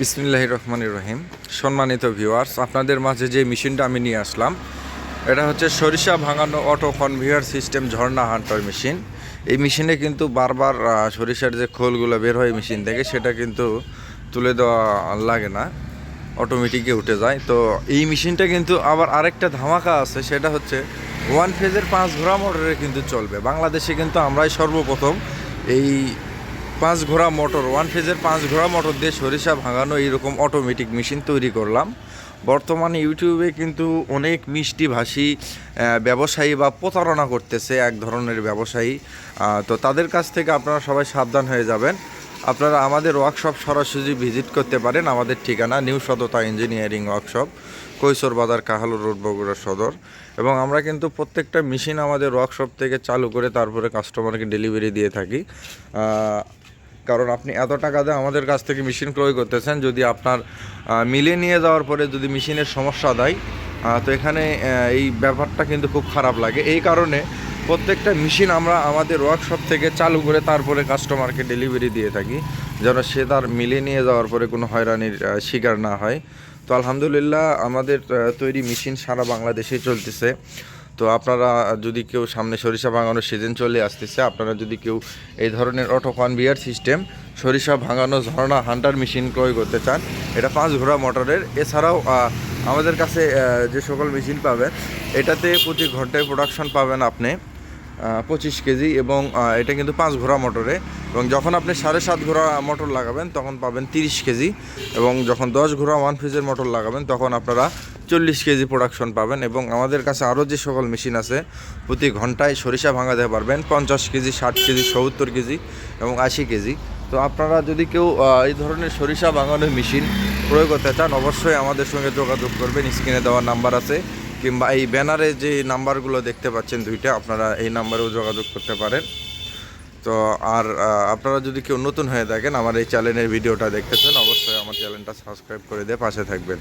বিসমিল্লাহ রহমান রহিম। সম্মানিত ভিউয়ার্স আপনাদের মাঝে যে মেশিনটা আমি নিয়ে আসলাম, এটা হচ্ছে সরিষা ভাঙানো অটো কনভিয়ার সিস্টেম ঝর্ণা হান্টার মেশিন। এই মেশিনে কিন্তু বারবার সরিষার যে খোলগুলো বের হয় মেশিন থেকে, সেটা কিন্তু তুলে দেওয়া লাগে না অটোমেটিকে উঠে যায়। তো এই মেশিনটা কিন্তু আবার আরেকটা ধামাকা আছে, সেটা হচ্ছে ওয়ান ফেজের পাঁচ ঘোড়া মোটরে কিন্তু চলবে। বাংলাদেশে কিন্তু আমরাই সর্বপ্রথম এই পাঁচ ঘোড়া মোটর ওয়ান ফেজের পাঁচ ঘোড়া মোটর দিয়ে সরিষা ভাঙানো এইরকম অটোমেটিক মেশিন তৈরি করলাম। বর্তমানে ইউটিউবে কিন্তু অনেক মিষ্টি ভাষী ব্যবসায়ী বা প্রতারণা করতেছে এক ধরনের ব্যবসায়ী। তো তাদের কাছ থেকে আপনারা সবাই সাবধান হয়ে যাবেন। আপনারা আমাদের ওয়ার্কশপ সরাসরি ভিজিট করতে পারেন। আমাদের ঠিকানা নিউ সততা ইঞ্জিনিয়ারিং ওয়ার্কশপ কৈশোর বাজার কাহালু রোড, বগুড়া সদর। এবং আমরা কিন্তু প্রত্যেকটা মেশিন আমাদের ওয়ার্কশপ থেকে চালু করে তারপরে কাস্টমারকে ডেলিভারি দিয়ে থাকি। কারণ আপনি এত টাকা দিয়ে আমাদের কাছ থেকে মেশিন ক্রয় করতেছেন, যদি আপনার মিলে নিয়ে যাওয়ার পরে যদি মেশিনের সমস্যা দেয় তো এখানে এই ব্যাপারটা কিন্তু খুব খারাপ লাগে। এই কারণে প্রত্যেকটা মেশিন আমরা আমাদের ওয়ার্কশপ থেকে চালু করে তারপরে কাস্টমারকে ডেলিভারি দিয়ে থাকি, যেন সে তার মিলে নিয়ে যাওয়ার পরে কোনো হয়রানির শিকার না হয়। তো আলহামদুলিল্লাহ আমাদের তৈরি মেশিন সারা বাংলাদেশে চলতেছে। তো আপনারা যদি কেউ সামনে সরিষা ভাঙানোর সিজন চলে আসতেছে, আপনারা যদি কেউ এই ধরনের অটো কনভিয়ার সিস্টেম সরিষা ভাঙানো ঝর্ণা হান্টার মেশিন ক্রয় করতে চান, এটা পাঁচ ঘোড়া মোটরের। এছাড়াও আমাদের কাছে যে সকল মেশিন পাবেন, এটাতে প্রতি ঘন্টায় প্রোডাকশন পাবেন আপনি পঁচিশ কেজি এবং এটা কিন্তু পাঁচ ঘোড়া মোটরে। এবং যখন আপনি সাড়ে সাত ঘোড়া মোটর লাগাবেন, তখন পাবেন তিরিশ কেজি এবং যখন দশ ঘোড়া ওয়ান ফিজের মোটর লাগাবেন, তখন আপনারা চল্লিশ কেজি প্রোডাকশন পাবেন এবং আমাদের কাছে আরও যে সকল মেশিন আছে, প্রতি ঘন্টায় সরিষা ভাঙাতে পারবেন, পঞ্চাশ কেজি, ষাট কেজি, সত্তর কেজি এবং আশি কেজি। তো আপনারা যদি কেউ এই ধরনের সরিষা ভাঙানোর মেশিন প্রয়োগ করতে চান, অবশ্যই আমাদের সঙ্গে যোগাযোগ করবেন। স্ক্রিনে দেওয়ার নাম্বার আছে, কিংবা এই ব্যানারে যে নাম্বারগুলো দেখতে পাচ্ছেন দুইটা, আপনারা এই নাম্বারেও যোগাযোগ করতে পারেন। তো আর আপনারা যদি কেউ নতুন হয়ে থাকেন, আমার এই চ্যানেলের ভিডিওটা দেখতেছেন, অবশ্যই আমার চ্যানেলটা সাবস্ক্রাইব করে দিয়ে পাশে থাকবেন।